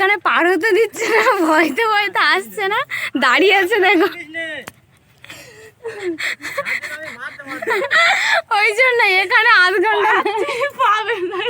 এখানে পার হতে দিচ্ছে না ভয়তে ভয়তে আসছে না দাঁড়িয়ে আছে দেখো। ওই জন্য এখানে আধ ঘণ্টা পাবে না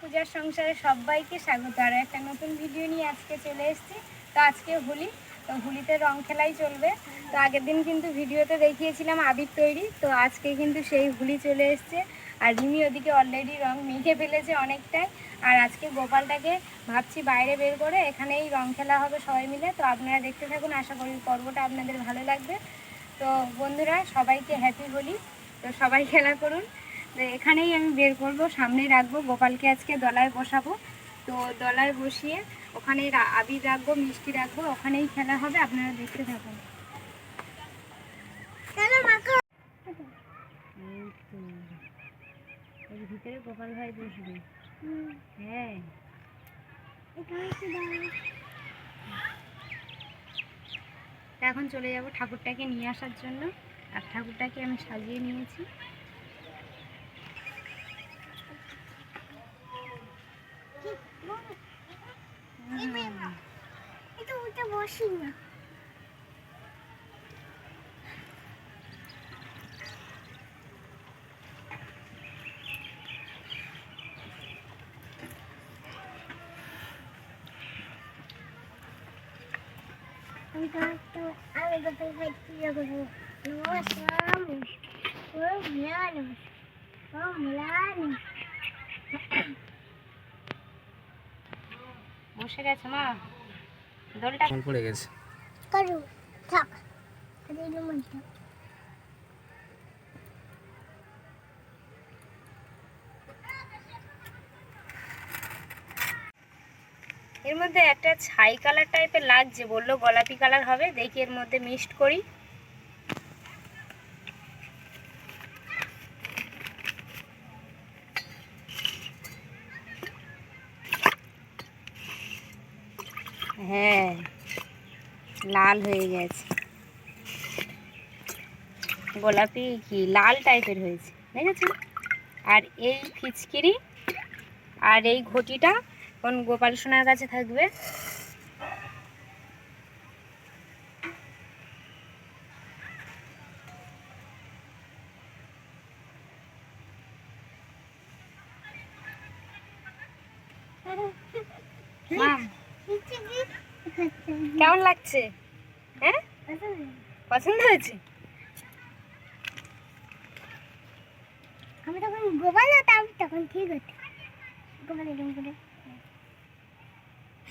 পূজার সংসারে সবাইকে স্বাগত। আর একটা নতুন ভিডিও নিয়ে আজকে চলে এসেছি। তো আজকে হোলি, তো হোলিতে রং খেলাই চলবে। তো আগের দিন কিন্তু ভিডিওতে দেখিয়েছিলাম আবির তৈরি। তো আজকে কিন্তু সেই হোলি চলে এসছে। আর রিমি ওদিকে অলরেডি রং মেখে ফেলেছে অনেকটাই। আর আজকে গোপালটাকে ভাবছি বাইরে বের করে এখানেই রং খেলা হবে সবাই মিলে। তো আপনারা দেখতে থাকুন, আশা করি পর্বটা আপনাদের ভালো লাগবে। তো বন্ধুরা, সবাইকে হ্যাপি হোলি। তো সবাই খেলা করুন। তো এখানেই আমি বের করব সামনেই রাখব গোপালকে আজকে দলায় বসাবো। তো দলায় বসিয়ে ওখানেই রা- আবির রাখব মিষ্টি রাখব ওখানেই খেলা হবে আপনারা দেখতে থাকুন। ভিতরে গোপাল ভাই বসবে। হ্যাঁ। তা এখন চলে যাব ঠাকুরটাকে নিয়ে আসার জন্য। আর ঠাকুরটাকে আমি সাজিয়ে নিয়েছি। বসে গেছে মা। দোলটা পড়ে গেছে। করু থাক। আরে মনটা এর মধ্যে একটা ছাই কালার টাইপের লাগছে, বলল গোলাপি কালার হবে, দেখি এর মধ্যে মিক্সড করি। হ্যাঁ লাল হয়ে গেছে। গোলাপি কি? লাল টাইপের হয়েছে, দেখেছেন? আর এই ফিচকিরি আর এই ঘটিটা কোন গোপাল সোনার কাছে থাকবে। কেমন লাগছে? হ্যাঁ? পছন্দ হয়েছে? আমি তখন গোপাল হতাম তখন ঠিক হতো। গোপাল এরকম করে এরকম করতাম। কি হয়েছে আরেকবার বল যদি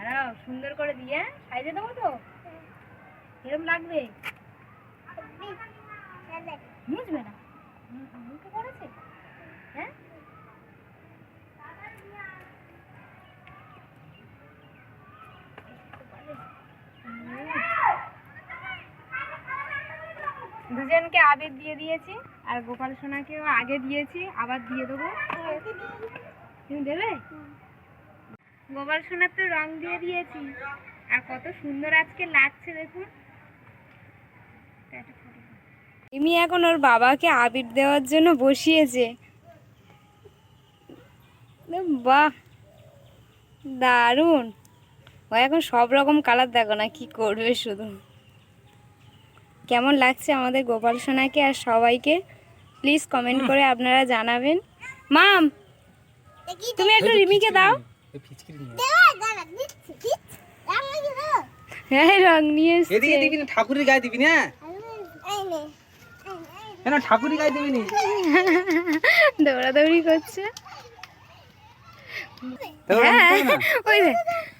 দাঁড়াও সুন্দর করে দিয়ে সাইজে দেবো তো? কিরম লাগবে? বুঝবে না। মুখে পড়েছে হ্যাঁ? দুজনকে আবির দিয়ে দিয়েছি আর গোপাল সোনাকেও আগে দিয়েছি আবার দিয়ে দেবো। তুমি দেবে? গোপাল সোনার তো রং দিয়ে দিয়েছি। আর কত সুন্দর আজকে লাগছে দেখুন। ইমি এখন ওর বাবাকে আবির দেওয়ার জন্য বসিয়েছে। বাহ দারুণ। ও এখন সব রকম কালার দেখো না কি করবে শুধু। কেমন লাগছে আমাদের গোপাল সোনাকে আর সবাইকে? প্লিজ কমেন্ট করে আপনারা জানাবেন। মাম তুমি একটু রিমিকে দাও। ফিচকিরি নিয়ে? হ্যাঁ রং এদিকে দিবি না ঠাকুরের গায়ে দিবি না? কেন ঠাকুরের গায়ে দিবি নি? দৌড়াদৌড়ি করছে। হ্যাঁ না? ওই দে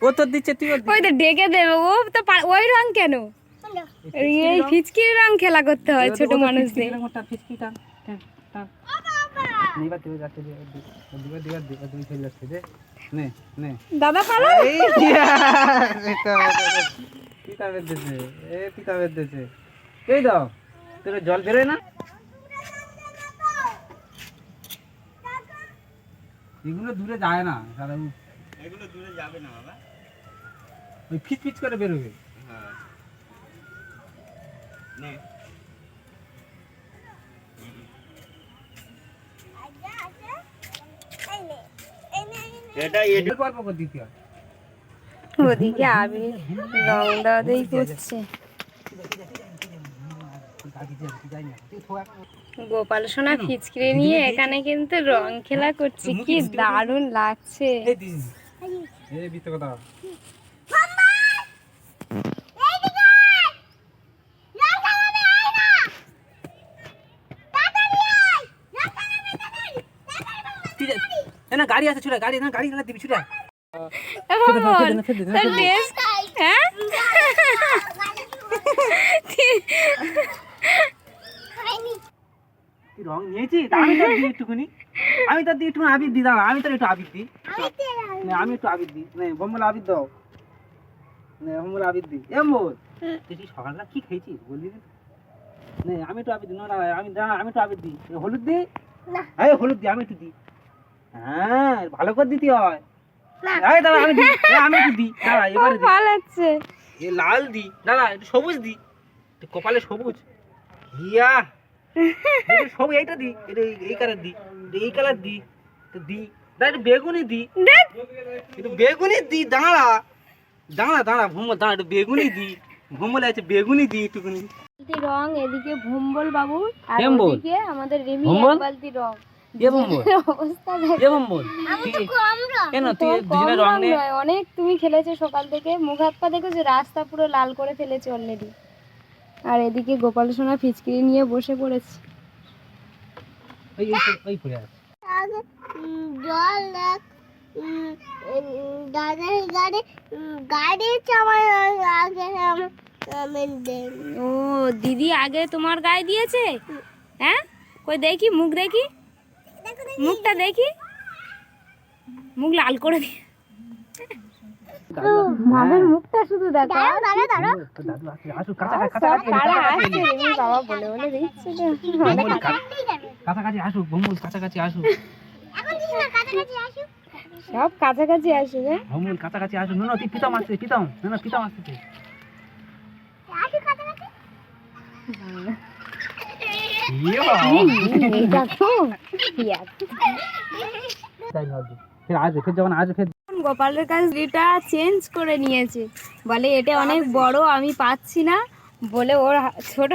ও তোর দিচ্ছে তুই ওই তো ডেকে দেবে ও তো ওই রং কেন? এই ফিচকির রং খেলা করতে হয় ছোট মানুষদের। দাদা পালো পিতা বেঁধেছে, এ পিতা বেঁধেছে। এই দাও তোর জল বেরোয় না? এগুলো দূরে যায় না সারা এগুলো দূরে যাবে না বাবা। ওই ফিচ ফিচ করে বেরোবে। এটা গল্প করে দিতে হয়? ওদিকে আমি রং করছে। গোপাল সোনা ফিচকিরে নিয়ে এখানে কিন্তু রং খেলা করছে। কি দারুণ লাগছে। এই কথা ঠিক আছে এ না গাড়ি আছে ছুটা গাড়ি না গাড়ি না দিবি ছুটা। দে, দে, দে। হ্যাঁ? তুই রং নিয়েছিস আমি তো দিই একটুখানি। আমি তো দিই একটু আবির দিই দাঁড়া আমি তো একটু আবির দিই। নে, আমি একটু আবির দিই। নে বোম্বল আবির দাও। নে বোম্বল আবির দিই। এম বল তুই কি সকালবেলা কি খেয়েছিস? বলবি না? আমি একটু আবির দিই না না, আমি দাঁড়া আমি একটু আবির দিই। হলুদ দিই? হ্যাঁ হলুদ দিই আমি একটু দিই। হ্যাঁ ভালো করে দিতে হয়। এই দাঁড়া আমি দিই আমি একটু দিই। দাঁড়া এবারে দিই। ভালো লাগছে এ লাল দি দাঁড়া একটু সবুজ দি একটু কপালে সবুজ। ইয়া একটু এইটা দি এটা এই- এই কালার দি এই কালার দি দি দাঁড়া একটু বেগুনি দি একটু বেগুনি দি দাঁড়া। দাঁড়া দাঁড়া ভুমল দাঁড়া একটু বেগুনি দি ভুমল আছে বেগুনি দি একটুখানি। রং এদিকে ভম্বল বাবু আর? আমাদের রিমি? এক বালতি রং। অনেক তুমি খেলেছো সকাল থেকে। মুখ হাত পা দেখেছ রাস্তা পুরো লাল করে ফেলেছে অলরেডি আর এদিকে গোপাল সোনা ফিচকিরি নিয়ে বসে পড়েছে। জল দেখ দাদার গাড়ি গাড়ি চামার আগে ও দিদি আগে তোমার গায়ে দিয়েছে? হ্যাঁ? কই দেখি মুখ দেখি? মুখটা দেখি। মুখ লাল করে দি। মামের মুখটা শুধু দেখো। দাঁড়া দাঁড়া কাছাকাছি বাবা বলে বলে দিচ্ছে আসুক ভুমল কাছাকাছি আসুক কাছাকাছি আসুক সব কাছাকাছি আসুক। হ্যাঁ কাছাকাছি আসুন না না। তুই পিতাম আসছে পিতাম না না পিতাম আসছে আসুক কাছাকাছি গোপালের কাছ এটা চেঞ্জ করে নিয়েছে বলে এটা অনেক বড় আমি পাচ্ছি না বলে ওর ছোট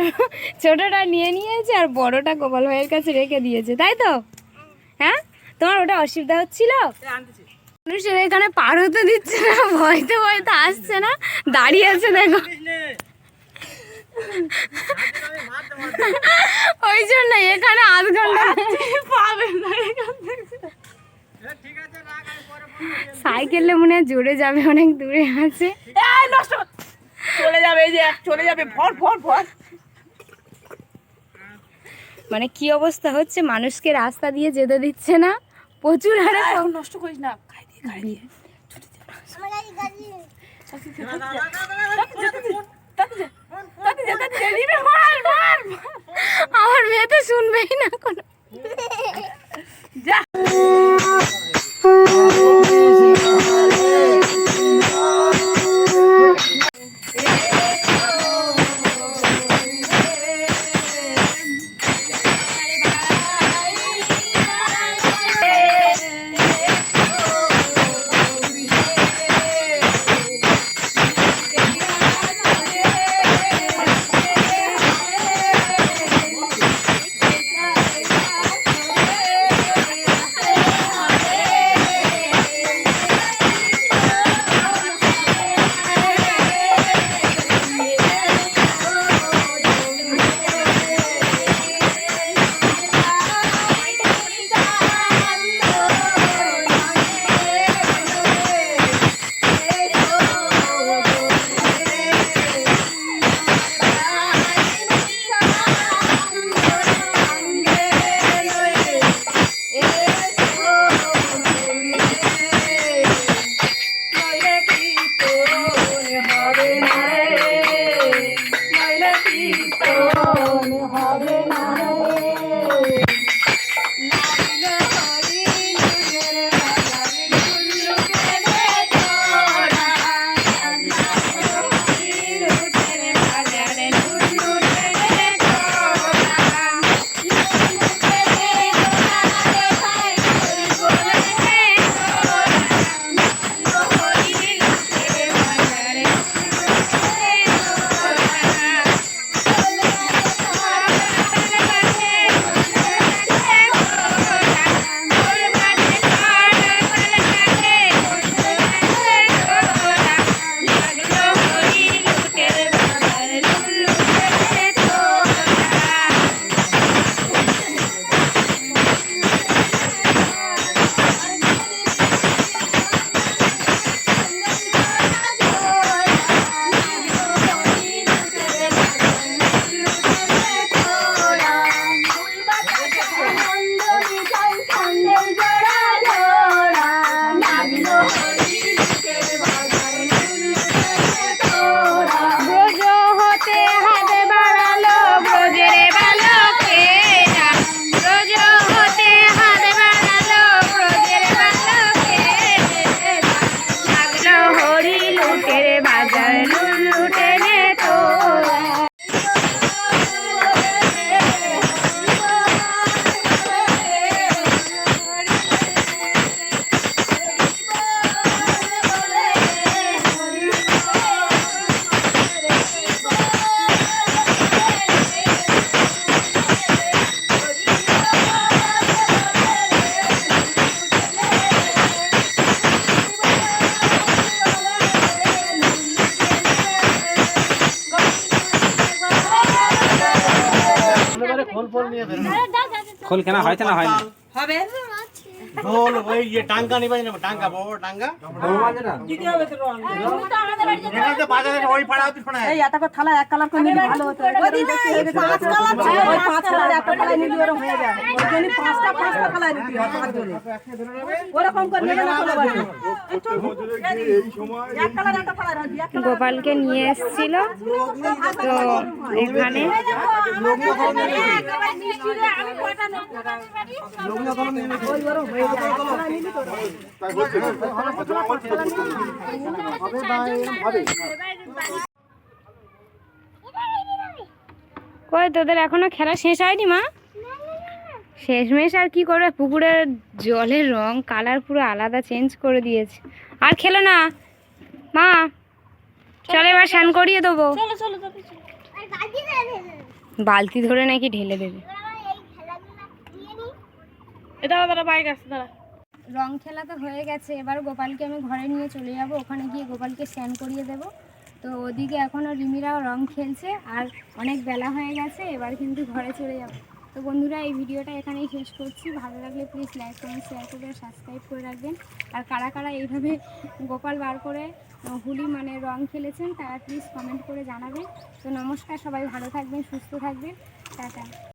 ছোটটা নিয়ে নিয়েছে আর বড়টা গোপাল ভাইয়ের কাছে রেখে দিয়েছে তাই তো হ্যাঁ তোমার ওটা অসুবিধা হচ্ছিল মানুষের এখানে পার হতে দিচ্ছে না ভয়তে ভয়তে আসছে না দাঁড়িয়ে আছে দেখো ওই জন্য এখানে আধ ঘণ্টা পাবে না এখান থেকে। সাইকেলে মনে হয় জোরে যাবে অনেক দূরে আছে চলে যাবে এই যে চলে যাবে ভর ভর ভর মানে কি অবস্থা হচ্ছে মানুষকে রাস্তা দিয়ে যেতে দিচ্ছে না প্রচুর হারে নষ্ট করিস না গাড়ি গাড়ি আমার মেয়ে তো শুনবেই না। খোল কেনা হয়েছে না হয় হবে ঢোল ওই ইয়ে টাঙ্কা নিবে না টাঙ্কা বড় বড় টাঙ্কা দিতে হবে তো রং এখানে তো বাজারে ওই পাড়া অতি শোনা এই এটা থালা এক কালার করে নিলে ভালো হতো পাঁচ কালার ছিল ওই পাঁচ কালার একটা কালার নিলে ওরকম হয়ে যায় ওই জন্য পাঁচটা পাঁচটা কালার নিতে পাঁচজনে ওরকম করে নেবে না কোনো বাড়ি। একটু এক কালার একটা কালার হবে গোপালকে নিয়ে এসেছিল তো এখানে কই তোদের এখনও খেলা শেষ হয়নি মা? শেষমেশ আর কি করবে? পুকুরের জলের রং কালার পুরো আলাদা চেঞ্জ করে দিয়েছে। আর খেলো না। মা চলে এবার স্নান করিয়ে দেবো। বালতি ধরে নাকি ঢেলে দেবে এই খেলাগুলো দিয়ে নি এটা দাদা বাইক আসছে দাঁড়া। রং খেলা তো হয়ে গেছে, এবার গোপালকে আমি ঘরে নিয়ে চলে যাব, ওখানে গিয়ে গোপালকে স্নান করিয়ে দেব। তো ওদিকে এখনও রিমিরাও রং খেলছে, আর অনেক বেলা হয়ে গেছে, এবার কিন্তু ঘরে চলে যাব। তো বন্ধুরা, এই ভিডিওটা এখানেই শেষ করছি। ভালো লাগলে প্লিজ লাইক কমেন্ট শেয়ার করে সাবস্ক্রাইব করে রাখবেন। আর কারা কারা এইভাবে গোপাল বার করে হোলি মানে রং খেলেছেন, তারা প্লিজ কমেন্ট করে জানাবেন। তো নমস্কার, সবাই ভালো থাকবেন, সুস্থ থাকবেন। টাটা।